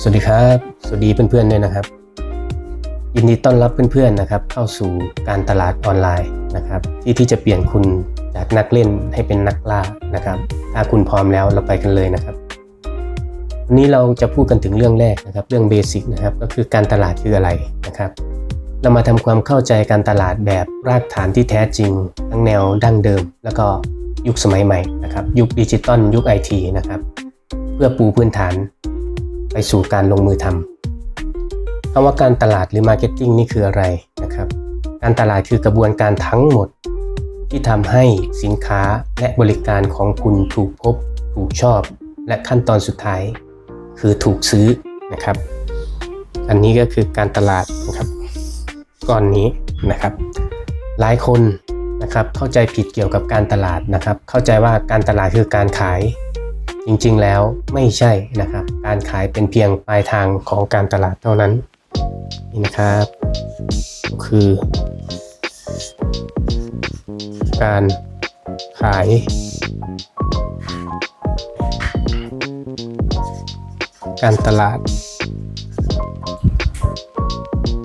สวัสดีครับ สวัสดีเพื่อนๆด้วยนะครับ ยินดีต้อนรับเพื่อนๆนะครับ เข้าสู่การตลาดออนไลน์นะครับ ที่ที่จะเปลี่ยนคุณจากนักเล่นให้เป็นนักล่านะครับ ถ้าคุณพร้อมแล้วเราไปกันเลยนะครับวันนี้เราจะพูดกันถึงเรื่องแรกนะครับ เรื่องเบสิกนะครับก็คือการตลาดคืออะไรนะครับ เรามาทำความเข้าใจการตลาดแบบรากฐานที่แท้จริง ทั้งแนวดั้งเดิม แล้วก็ยุคสมัยใหม่นะครับ ยุคดิจิตอลยุคไอทีนะครับ เพื่อปูพื้นฐาน ไปสู่การลงมือทำคำว่าการตลาดหรือ Marketing นี่คืออะไรนะครับ การตลาดคือกระบวนการทั้งหมด ที่ทำให้สินค้าและบริการของคุณถูกพบ ถูกชอบ และขั้นตอนสุดท้าย คือถูกซื้อนะครับ อันนี้ก็คือการตลาดนะครับก้อนนี้นะครับ หลายคนนะครับเข้าใจผิดเกี่ยวกับการตลาดนะครับ เข้าใจว่าการตลาดคือการขาย จริงๆแล้วไม่ใช่นะครับ การขายเป็นเพียงปลายทางของการตลาดเท่านั้นนี่นะครับก็คือ การขายการตลาด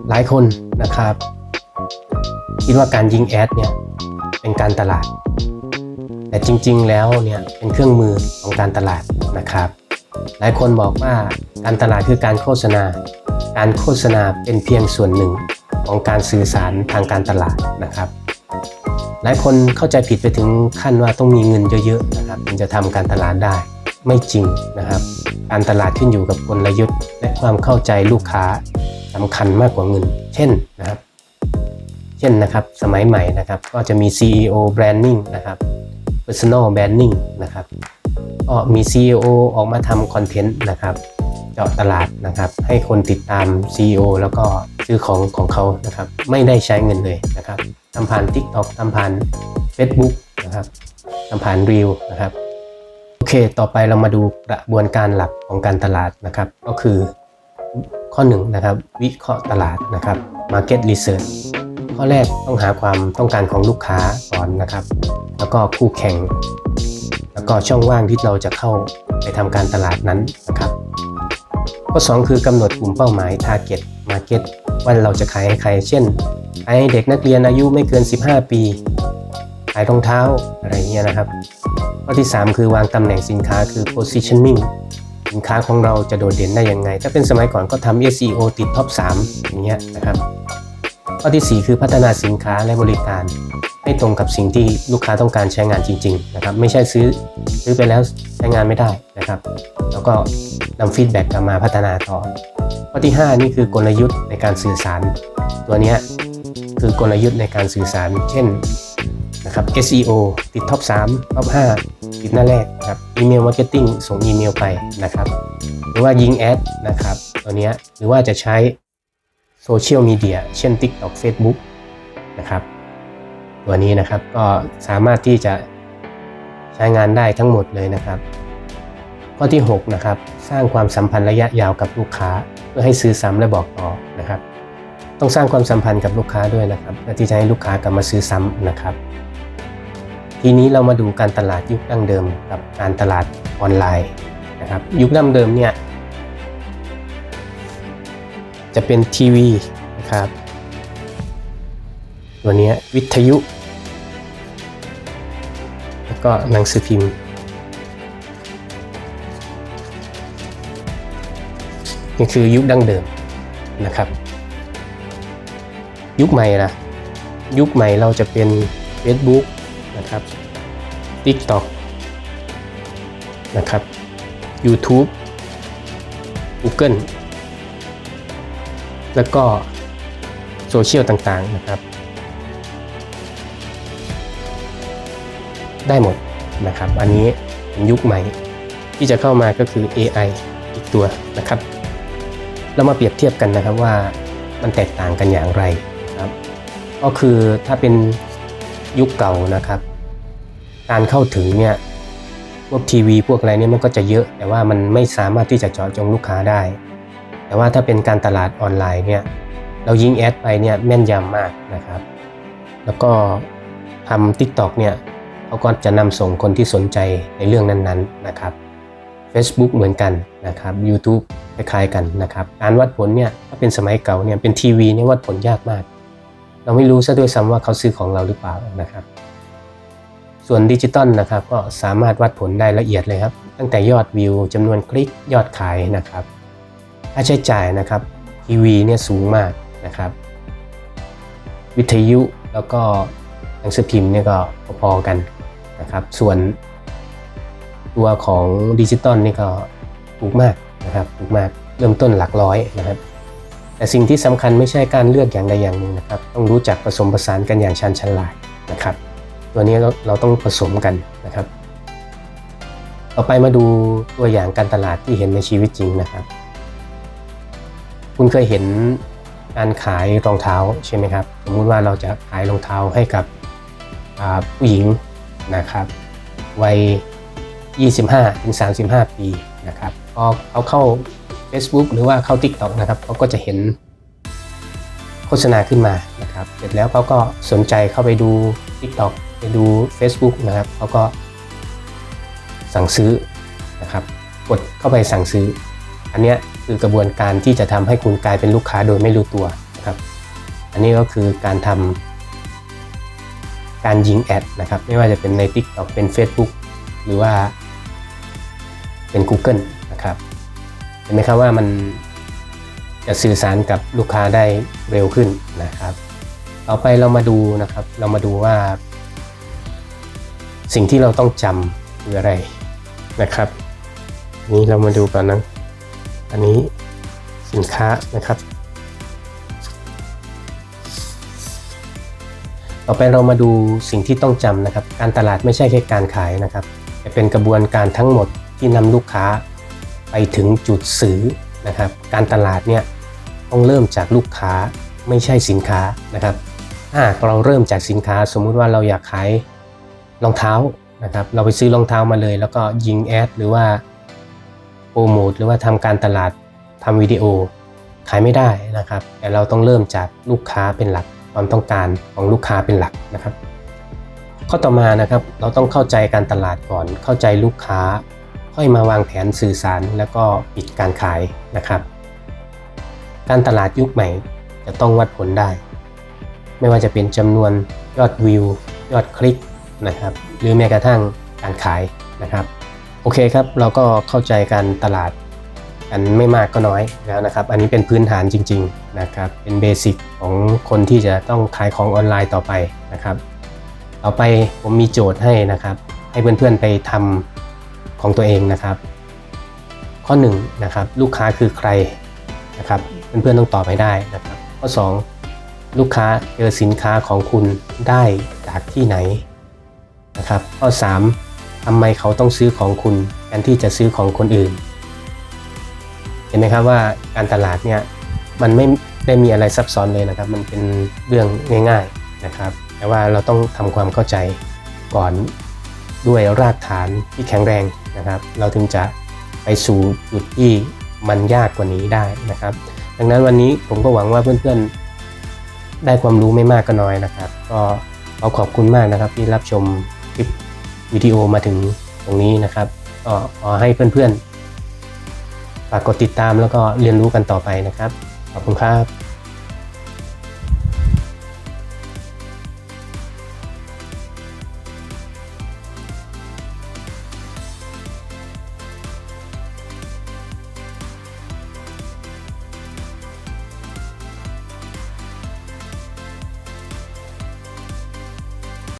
หลายคนนะครับ คิดว่าการยิงแอดเนี่ยเป็นการตลาด แต่จริงๆ แล้วเนี่ยเป็นเครื่องมือของการตลาดนะครับ หลายคนบอกว่าการตลาดคือการโฆษณา การโฆษณาเป็นเพียงส่วนหนึ่งของการสื่อสารทางการตลาดนะครับ หลายคนเข้าใจผิดไปถึงขั้นว่าต้องมีเงินเยอะๆนะครับถึงจะทำการตลาดได้ไม่จริงนะครับ การตลาดขึ้นอยู่กับกลยุทธ์ และความเข้าใจลูกค้าสำคัญมากกว่าเงิน เช่นนะครับ เช่นนะครับสมัยใหม่นะครับก็จะมี CEO branding นะครับ personal branding นะครับก็มี CEO ออกมาทำคอนเทนต์นะครับ เจาะตลาดนะครับ ให้คนติดตาม CEO แล้วก็ซื้อของของเขานะครับ ไม่ได้ใช้เงินเลยนะครับทำผ่าน TikTok ทำผ่าน Facebook นะครับทำผ่าน Reel นะครับโอเค ต่อไปเรามาดูกระบวนการหลักของการตลาดนะครับ ก็คือข้อหนึ่งนะครับ วิเคราะห์ตลาดนะครับ Market Research ข้อแรกต้องหาความต้องการของลูกค้าก่อนนะครับ แล้วก็คู่แข่ง แล้วก็ช่องว่างที่เราจะเข้าไปทำการตลาดนั้นนะครับข้อ 2 คือกำหนดกลุ่มเป้าหมาย Target Market ว่าเราจะขายให้ใคร เช่นขายให้เด็กนักเรียนอายุไม่เกิน 15 ปี ขายรองเท้าอะไรเงี้ยนะครับ ข้อที่ 3 คือวางตำแหน่งสินค้าคือ positioning สินค้าของเราจะโดดเด่นได้ยังไง ถ้าเป็นสมัยก่อนก็ทำ SEO ติดท็อป 3 อย่างเงี้ยนะครับ ข้อที่ 4 คือพัฒนาสินค้าและบริการ ให้ตรงกับสิ่งที่ลูกค้าต้องการใช้งานจริงๆนะครับไม่ใช่ซื้อซื้อไปแล้วใช้งานไม่ได้นะครับ แล้วก็นำฟีดแบ็กกลับมาพัฒนาต่อ ข้อที่ 5 นี่คือกลยุทธ์ในการสื่อสาร ตัวนี้คือกลยุทธ์ในการสื่อสาร เช่นนะครับ SEO ติดท็อป3ท็อป5ติดหน้าแรกนะครับอีเมลมาร์เก็ตติ้งส่งอีเมลไปนะครับ หรือว่ายิงแอดนะครับตัวนี้หรือว่าจะใช้โซเชียลมีเดียเช่น TikTok Facebook นะครับ ตัวนี้นะครับก็สามารถที่จะใช้งานได้ทั้งหมดเลยนะครับ ข้อที่6นะครับสร้างความสัมพันธ์ระยะยาวกับลูกค้า เพื่อให้ซื้อซ้ำและบอกต่อนะครับ ต้องสร้างความสัมพันธ์กับลูกค้าด้วยนะครับเพื่อที่จะให้ลูกค้ากลับมาซื้อซ้ำนะครับ ทีนี้เรามาดูการตลาดยุคดั้งเดิมกับการตลาดออนไลน์นะครับ ยุคดั้งเดิมเนี่ยจะเป็นทีวีนะครับ ตัวนี้วิทยุ แล้วก็หนังสือพิมพ์ นี่คือยุคดั้งเดิมนะครับ ยุคใหม่นะยุคใหม่เราจะเป็น Facebook นะครับ TikTok นะครับ YouTube Google แล้วก็โซเชียลต่างๆนะครับ ได้หมดนะครับ อันนี้เป็นยุคใหม่ที่จะเข้ามาก็คือ AI อีกตัวนะครับ เรามาเปรียบเทียบกันนะครับว่ามันแตกต่างกันอย่างไรครับ ก็คือถ้าเป็นยุคเก่านะครับ การเข้าถึงเนี่ยพวกทีวีพวกอะไรเนี่ยมันก็จะเยอะ แต่ว่ามันไม่สามารถที่จะเจาะจงลูกค้าได้ แต่ว่าถ้าเป็นการตลาดออนไลน์เนี่ยเรายิงแอดไปเนี่ยแม่นยำมากนะครับ แล้วก็ทำ TikTok เนี่ย เขาก็จะนำส่งคนที่สนใจในเรื่องนั้นๆนะครับ Facebook เหมือนกันนะครับ YouTube คล้ายๆกันนะครับ การวัดผลเนี่ยถ้าเป็นสมัยเก่าเนี่ยเป็นทีวีเนี่ยวัดผลยากมาก เราไม่รู้ซะด้วยซ้ำว่าเขาซื้อของเราหรือเปล่านะครับ ส่วนดิจิตอลนะครับก็สามารถวัดผลได้ละเอียดเลยครับ ตั้งแต่ยอดวิวจำนวนคลิกยอดขายนะครับค่าใช้จ่ายนะครับทีวีเนี่ยสูงมากนะครับ วิทยุแล้วก็หนังสือพิมพ์เนี่ยก็พอๆกัน นะครับ ส่วนตัวของดิจิตอลนี่ก็ถูกมากนะครับถูกมากเริ่มต้นหลักร้อยนะครับ แต่สิ่งที่สำคัญไม่ใช่การเลือกอย่างใดอย่างหนึ่งนะครับ ต้องรู้จักผสมผสานกันอย่างชันฉลาดนะครับ ตัวนี้เราต้องผสมกันนะครับ ต่อไปมาดูตัวอย่างการตลาดที่เห็นในชีวิตจริงนะครับ คุณเคยเห็นการขายรองเท้าใช่ไหมครับ สมมุติว่าเราจะขายรองเท้าให้กับผู้หญิง นะครับวัย 25ถึง35 ปีนะครับพอเขาเข้า Facebook หรือว่าเข้า TikTok นะครับเขาก็จะเห็นโฆษณาขึ้นมานะครับเสร็จแล้วเขาก็สนใจเข้าไปดู TikTok ไปดู Facebook นะครับเขาก็สั่งซื้อนะครับกดเข้าไปสั่งซื้อ อันนี้คือกระบวนการที่จะทำให้คุณกลายเป็นลูกค้าโดยไม่รู้ตัวนะครับ อันนี้ก็คือการทำ การยิงแอดนะครับไม่ว่าจะเป็นใน TikTok เป็น Facebook หรือว่าเป็น Google นะครับเห็นไหมครับว่ามันจะสื่อสารกับลูกค้าได้เร็วขึ้นนะครับต่อไปเรามาดูนะครับ เรามาดูว่า สิ่งที่เราต้องจำคืออะไรนะครับ นี่เรามาดูกันนะอันนี้สินค้านะครับ ต่อไปเรามาดูสิ่งที่ต้องจำนะครับ การตลาดไม่ใช่แค่การขายนะครับแต่เป็นกระบวนการทั้งหมดที่นำลูกค้าไปถึงจุดซื้อนะครับ การตลาดเนี่ยต้องเริ่มจากลูกค้าไม่ใช่สินค้านะครับถ้าเราเริ่มจากสินค้าสมมุติว่าเราอยากขายรองเท้านะครับ เราไปซื้อรองเท้ามาเลย แล้วก็ยิงแอดหรือว่าโปรโมทหรือว่าทำการตลาดทำวิดีโอขายไม่ได้นะครับ แต่เราต้องเริ่มจากลูกค้าเป็นหลัก ความต้องการของลูกค้าเป็นหลักนะครับ ข้อต่อมานะครับเราต้องเข้าใจการตลาดก่อน เข้าใจลูกค้า ค่อยมาวางแผนสื่อสาร แล้วก็ปิดการขายนะครับ การตลาดยุคใหม่จะต้องวัดผลได้ ไม่ว่าจะเป็นจำนวนยอดวิวยอดคลิกนะครับหรือแม้กระทั่งการขายนะครับ โอเคครับ เราก็เข้าใจการตลาด กันไม่มากก็น้อยแล้วนะครับ อันนี้เป็นพื้นฐานจริง ๆนะครับ เป็นเบสิกของคนที่จะต้องขายของออนไลน์ต่อไปนะครับ ต่อไปผมมีโจทย์ให้นะครับ ให้เพื่อนๆไปทำของตัวเองนะครับ ข้อ1นงนะครับลูกค้าคือใครนะครับ เพื่อนๆต้องตอบให้ได้นะครับ ข้อ 2 ลูกค้าเจอสินค้าของคุณได้จากที่ไหนนะครับ ข้อ 3ทำไมเขาต้องซื้อของคุณแทนที่จะซื้อของคนอื่น เห็นไหมครับว่าการตลาดเนี่ยมันไม่ได้มีอะไรซับซ้อนเลยนะครับ มันเป็นเรื่องง่าย ๆนะครับ แต่ว่าเราต้องทำความเข้าใจก่อนด้วยรากฐานที่แข็งแรงนะครับ เราถึงจะไปสู่จุดที่มันยากกว่านี้ได้นะครับ ดังนั้นวันนี้ผมก็หวังว่าเพื่อนๆ ได้ความรู้ไม่มากก็น้อยนะครับ ก็ขอขอบคุณมากนะครับที่รับชมคลิปวิดีโอมาถึงตรงนี้นะครับ ก็ขอให้เพื่อนๆ ฝากกดติดตามแล้วก็เรียนรู้กันต่อไปนะครับ ขอบคุณครับ